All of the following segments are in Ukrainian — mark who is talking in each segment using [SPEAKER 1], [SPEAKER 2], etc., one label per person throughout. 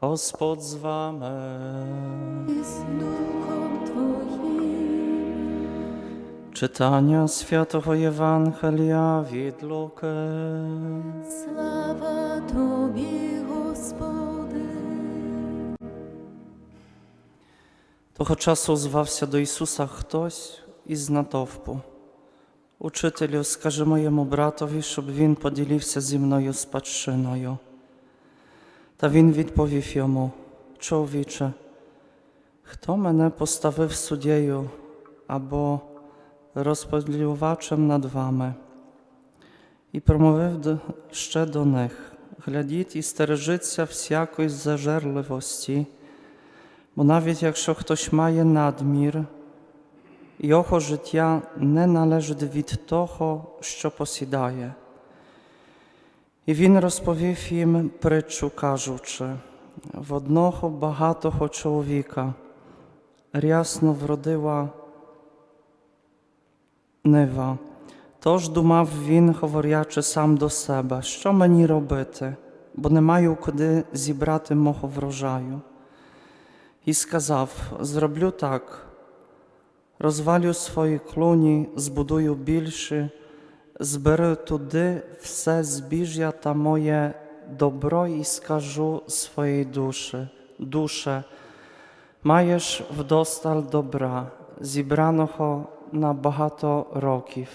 [SPEAKER 1] Господь з вами.
[SPEAKER 2] i z duchom Twoim.
[SPEAKER 1] Czytania Świętego Ewangelia від Luki.
[SPEAKER 2] Слава Тобі, Господи.
[SPEAKER 1] Того часу звався до Ісуса хтось із натовпу. Учителю, скажи моєму братові, щоб він поділився зі мною спадщиною. Та він відповів йому, чоловіче, хто мене поставив суддєю або розподілювачем над вами? І промовив ще до них, глядіть і стережіться всякої зажерливості, Бо навіть якщо хтось має надмір, його життя не належить від того, що посідає. І він розповів їм притчу, кажучи, в одного багатого чоловіка рясно вродила нива. Тож думав він, говорячи сам до себе, що мені робити, бо не маю куди зібрати мого врожаю. І сказав: Зроблю так, розвалю свої клуні, збудую більше, зберу туди все збіжжя та моє добро і скажу своїй душі, душе, маєш вдосталь добра, зібраного на багато років.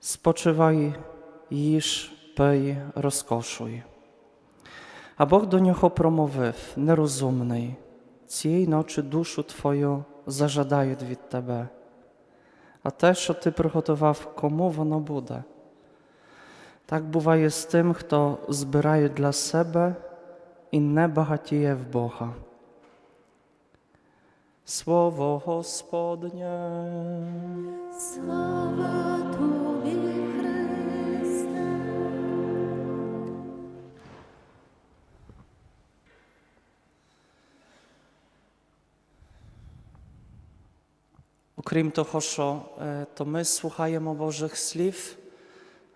[SPEAKER 1] Спочивай, їж, пий, розкошуй. А Бог до нього промовив, нерозумний, цієї ночі душу твою зажадають від тебе, А те, що ти приготував, кому воно буде. Так буває з тим, хто збирає для себе і не багатіє в Бога. Слово Господнє.
[SPEAKER 2] Слава Тобі,
[SPEAKER 1] Окрім того, що е, то ми слухаємо Божих слів,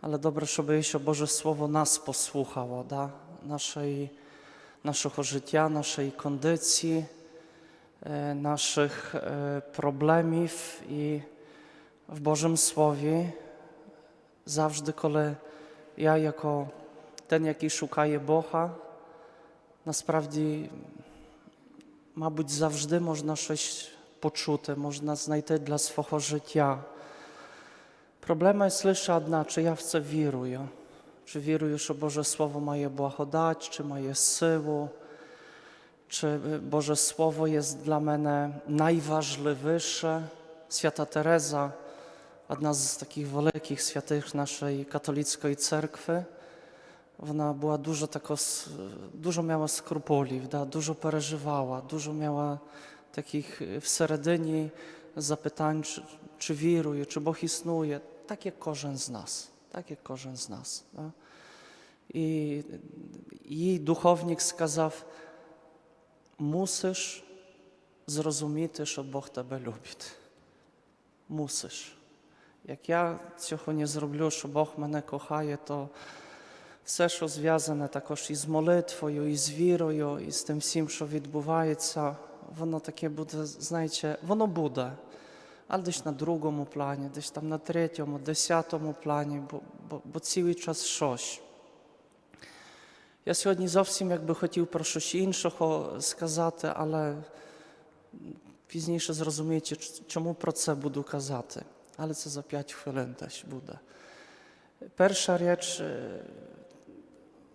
[SPEAKER 1] але добре, щоб ще Боже Слово нас послухало, да? нашої, нашого життя, нашої кондиції, е, наших е, проблемів і в Божому Слові завжди, коли я, jako ten, який шукає Бога, насправді Мабуть, завжди можна щось почути, можна знайти для свого життя. Проблема є лише одна, чи я в це вірую. Чи вірую, що Боже Слово має благодать, чи має силу, чи Боже Слово є для мене найважливіше. Свята Тереза, одна з таких великих святих нашої католицької церкви, вона була дуже тако, с- дуже мала скруполів, да, дуже переживала, дуже мала таких е, всередині запитань, чи, чи вірую, чи Бог існує, так як кожен з нас, так як кожен з нас. Да. І їй духовник сказав, мусиш зрозуміти, що Бог тебе любить. Мусиш. Як я цього не зроблю, що Бог мене кохає, то все, що зв'язане також із молитвою, і з вірою, і з тим всім, що відбувається, воно таке буде, знаєте, воно буде, але десь на другому плані, десь там на третьому, десятому плані, бо, бо, бо цілий час щось. Я сьогодні зовсім якби хотів про щось іншого сказати, але пізніше зрозумієте, чому про це буду казати. Але це за 5 хвилин теж буде. Перша річ е,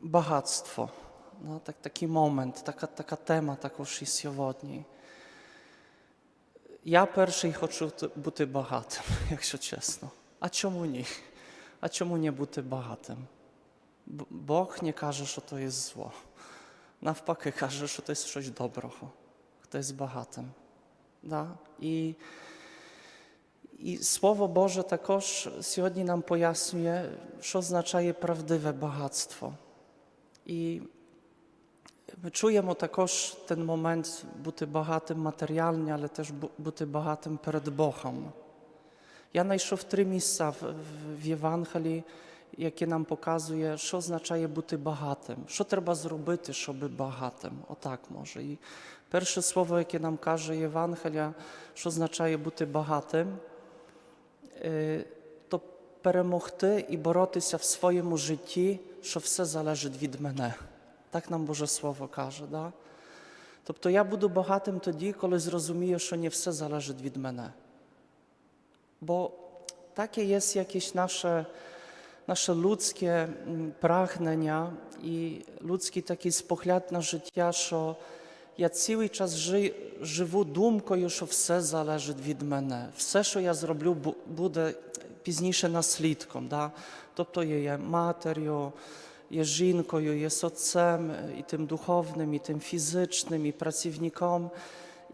[SPEAKER 1] багатство. Ну, так, такий момент, така, така тема також і сьогодні. Я перший хочу т- бути багатим, якщо чесно. А чому ні? А чому не бути багатим? Б- Бог не каже, що то є зло. Навпаки, каже, що то є щось доброго, хто є багатим. Да? І, і Слово Боже також сьогодні нам пояснює, що означає правдиве багатство. І ми чуємо також ten момент бути багатим матеріально, але теж бути багатим перед Богом. Я знайшов три місця в, в, Євангелії, яке нам показує, що означає бути багатим, що треба зробити, щоб багатим. Отак може. І перше слово, яке нам каже Євангелія, що означає бути багатим, е, то перемогти і боротися в своєму житті, що все залежить від мене. Так нам Боже Слово каже. Да? Тобто я буду багатим тоді, коли зрозумію, що не все залежить від мене. Бо таке є наше, наше людське м, прагнення і людський такий спогляд на життя, що я цілий час жи, живу думкою, що все залежить від мене. Все, що я зроблю, буде пізніше наслідком. Да? Тобто є матер'ю, є жінкою, є отцем, і тим духовним, і тим фізичним, і працівником.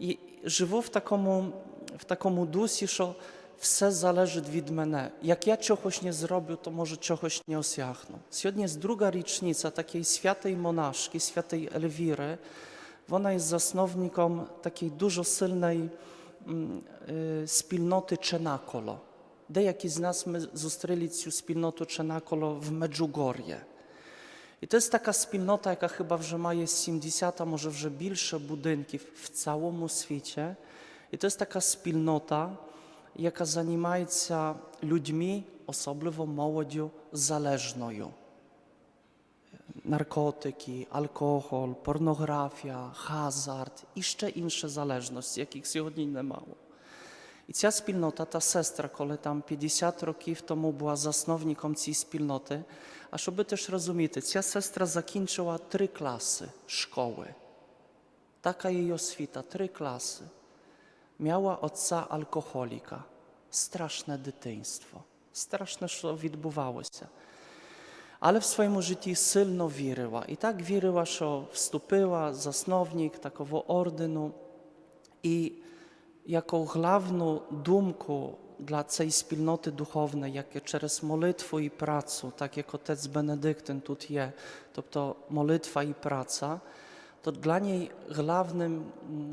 [SPEAKER 1] І живу в такому, в такому дусі, що все залежить від мене. Як я чогось не зроблю, то може чогось не осягну. Сьогодні є друга річниця такої святої монашки, святої Ельвіри. Вона є засновником такої дуже сильної м, е, спільноти Ченаколо. Деякі з нас ми зустріли цю спільноту Ченаколо в Меджугор'є. І це така спільнота, яка хіба вже має 70, а може вже більше будинків в цілому світі. І це така спільнота, яка займається людьми, особливо молоддю, залежною. Наркотики, алкоголь, порнографія, хазард і ще інші залежності, яких сьогодні немало. І ця спільнота, та сестра, коли там 50 років тому була засновником цієї спільноти, а щоб теж розуміти, ця сестра закінчила три класи школи. Така її освіта, три класи. Miała отця алкоголіка. Страшне дитинство. Страшне, що відбувалося. Але в своєму житті сильно вірила. І так вірила, що вступила засновник такого ордену. І яку главну думку для цієї спільноти духовної, яке через молитву і працю, так як отець Бенедиктин тут є, тобто молитва і праця, то для niej главним м,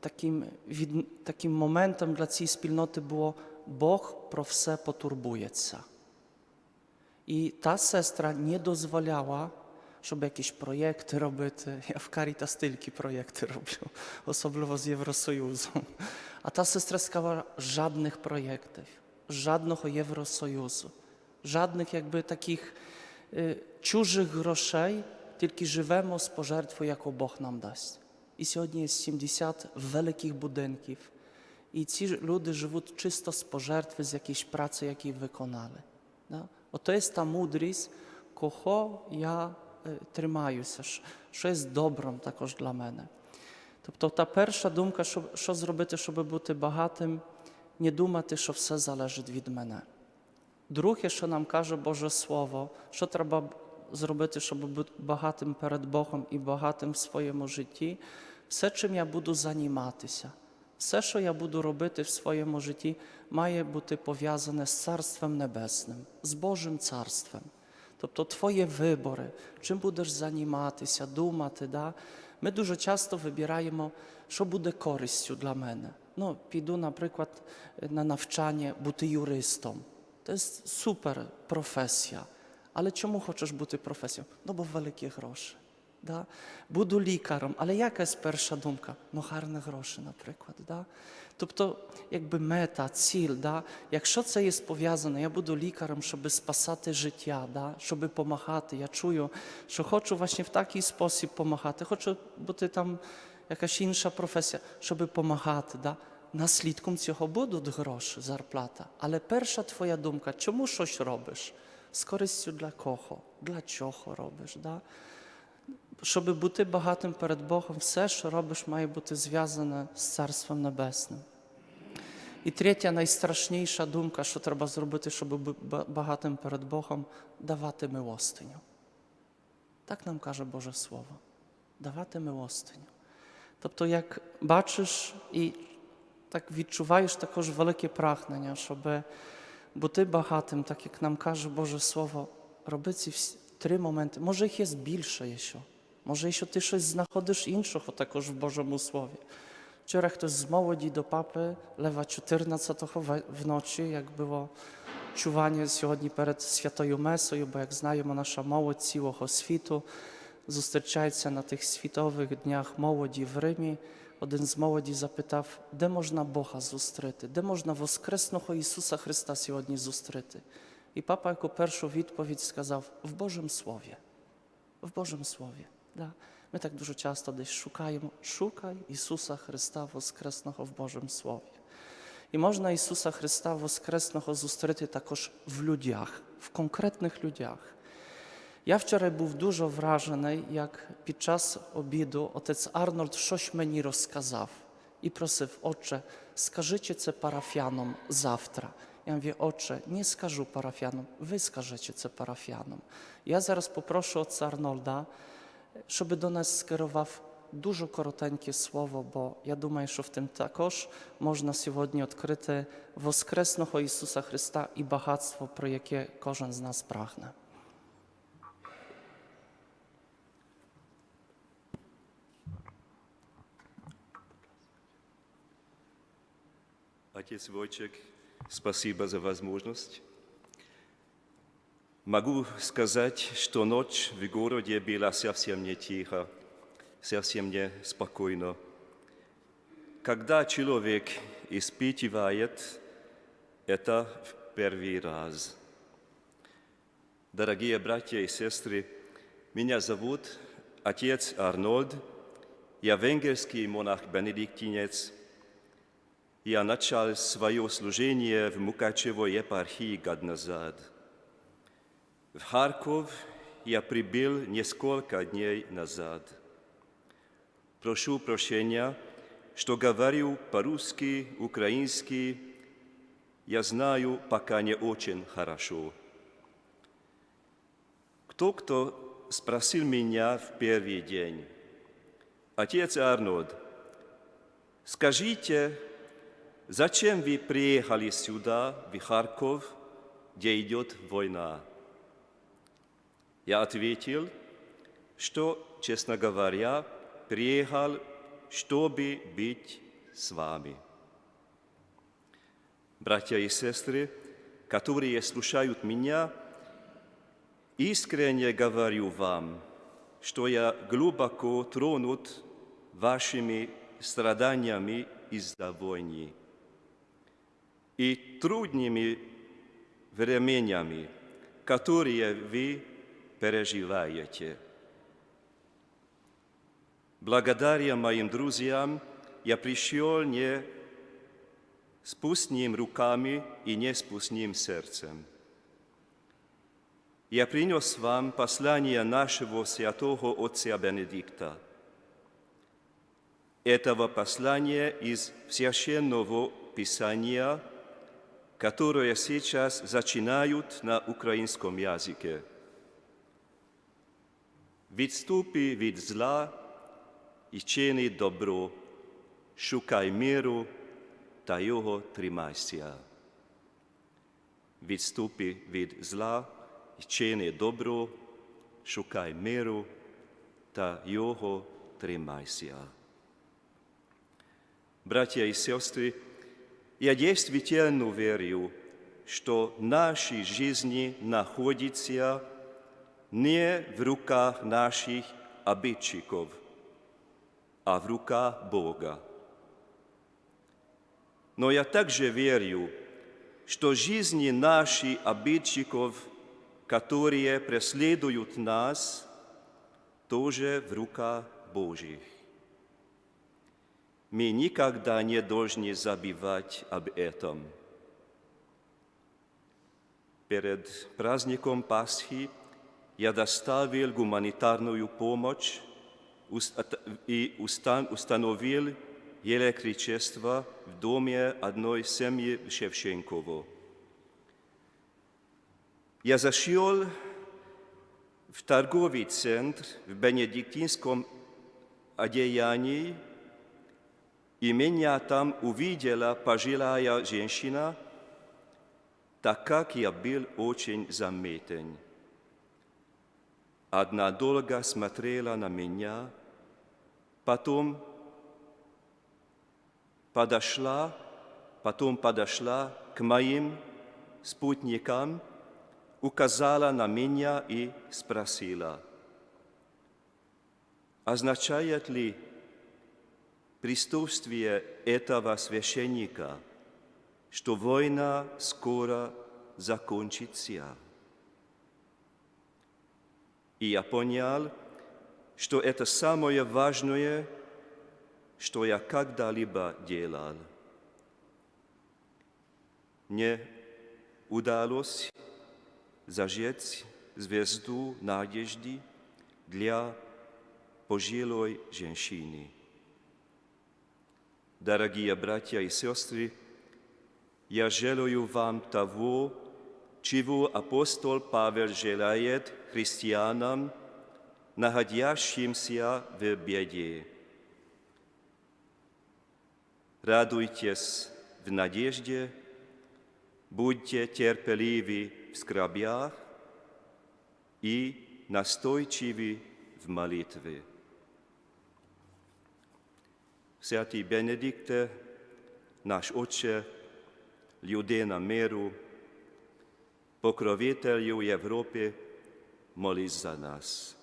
[SPEAKER 1] таким, від, таким моментом для цієї спільноти було Бог про все потурбується. І та сестра не дозволяла, щоб якісь проєкти робити. Я в Caritas тільки проєкти роблю, особливо з Євросоюзом. А та сестра сказала, жодних проєктів, жодного Євросоюзу, жодних якби таких е, чужих грошей, тільки живемо з пожертвою, яку Бог нам дасть. І сьогодні є 70 великих будинків. І ці ж люди живуть чисто з пожертви, з якоїсь праці, які виконали. Да? Ото є та мудрість, кого я е, тримаюся, що- що є добром також для мене. Тобто та перша думка, що, що зробити, щоб бути багатим, не думати, що все залежить від мене. Друге, що нам каже Боже Слово, що треба зробити, щоб бути багатим перед Богом і багатим в своєму житті, все, чим я буду займатися, все, що я буду робити в своєму житті, має бути пов'язане з Царством Небесним, з Божим Царством. Тобто твої вибори, чим будеш займатися, думати. Да? Ми дуже часто вибираємо, що буде користю для мене. Ну, піду, наприклад, на навчання бути юристом. To jest super професія. Але чому хочеш бути професією? Ну, бо великі гроші. Да? Буду лікарем. Але яка є перша думка? Ну, гарні гроші, наприклад. Да? Тобто, якби мета, ціль, да? якщо це є пов'язане, я буду лікарем, щоб спасати життя, да? щоб допомагати. Я чую, що хочу власне в такий спосіб допомагати. Хочу бути там якась інша професія, щоб допомагати. Да? Наслідком цього будуть гроші, зарплата. Але перша твоя думка, чому щось робиш? З користю для кого? Для чого робиш? Да? Щоб бути багатим перед Богом, все, що робиш, має бути зв'язане з Царством Небесним. І третя найстрашніша думка, що треба зробити, щоб бути багатим перед Богом, давати милостиню. Так нам каже Боже Слово. Давати милостиню. Тобто, як бачиш і так відчуваєш також велике прагнення, щоб бути багатим, так як нам каже Боже Слово, роби ці всі три моменти. Може, їх є більше ще. Може, ще ти щось знаходиш іншого також в Божому Слові. Вчора хтось з молоді до папи Lewa 14 we- вночі, як було чування сьогодні перед святою Месою, бо, як знаємо, наша молодь цілого світу зустрічається на тих світових днях молоді в Римі. Один з молоді запитав, де можна Бога зустріти, де можна Воскресного Ісуса Христа сьогодні зустріти. І папа, яку першу відповідь сказав в Божому Слові. В Божому Слові. Да. Ми так дуже часто десь шукаємо, шукай Ісуса Христа Воскресного в Божому Слові. І можна Ісуса Христа Воскресного зустріти також в людях, в конкретних людях. Я вчора був дуже вражений, як під час обіду отець Арнольд щось мені розказав і просив, отче, скажіть це парафіянам завтра. Я mówię, отче, не скажу парафіянам, ви скажете це парафіянам. Я зараз попрошу отця Арнольда, щоб до нас скерував дуже коротеньке слово, бо я думаю, що в тим також можна сьогодні відкрити Воскресного Ісуса Христа і багатство, про яке кожен з нас прагне.
[SPEAKER 3] Отец Войчик, спасибо за возможность. Могу сказать, что ночь в городе была совсем не тихо, совсем не спокойно. Когда человек испытывает это в первый раз. Дорогие братья и сестры, меня зовут отец Арнольд, я венгерский монах-бенедиктинец – я начал свое служение в Мукачевой епархии год назад. В Харьков я прибыл несколько дней назад. Прошу прощения, что говорю по-русски, украински, я знаю пока не очень хорошо. Кто-кто спросил меня в первый день, «Отец Арнольд, скажите, Зачем вы приехали сюда, в Харьков, где идет война? Я ответил, что, честно говоря, приехал, чтобы быть с вами. Братья и сестры, которые слушают меня, искренне говорю вам, что я глубоко тронут вашими страданиями из-за войны и трудными временами, которые вы переживаете. Благодаря моим друзьям я пришел не с пустыми руками и не с пустым сердцем. Я принес вам послание нашего святого отца Бенедикта. Этого послания из Священного Писания – которые сейчас зачинают на украинском языке. Відступи від зла і чини добро, шукай миру та його тримайся. Відступи від зла і чини добро, шукай миру та його тримайся. Браття і сестри, я действительно верю, что наши жизни находятся не в руках наших обидчиков, а в руках Бога. Но я также верю, что жизни наших обидчиков, которые преследуют нас, тоже в руках Божьих. Мы никогда не должны забывать об этом. Перед праздником Пасхи я доставил гуманитарную помощь и установил электричество в доме одной семьи в Шевченково. Я зашел в торговый центр в Бенедиктинском одеянии и меня там увидела пожилая женщина, так как я был очень заметен. Одна долго смотрела на меня, потом подошла, потом подошла к моим спутникам, указала на меня и спросила, означает ли присутствие этого священника, что война скоро закончится? И я понял, что это самое важное, что я когда-либо делал. Мне удалось зажечь звезду надежды для пожилой женщины. Дорогие братья и сестры, я желаю вам того, чего апостол Павел желает христианам, находящимся в беде. Радуйтесь в надежде, будьте терпеливы в скорбях и настойчивы в молитве. Sveti Benedikte, naš Oče, ljudje na miru, pokrovitelju Evrope, moliš za nas.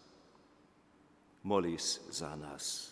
[SPEAKER 3] Moliš za nas.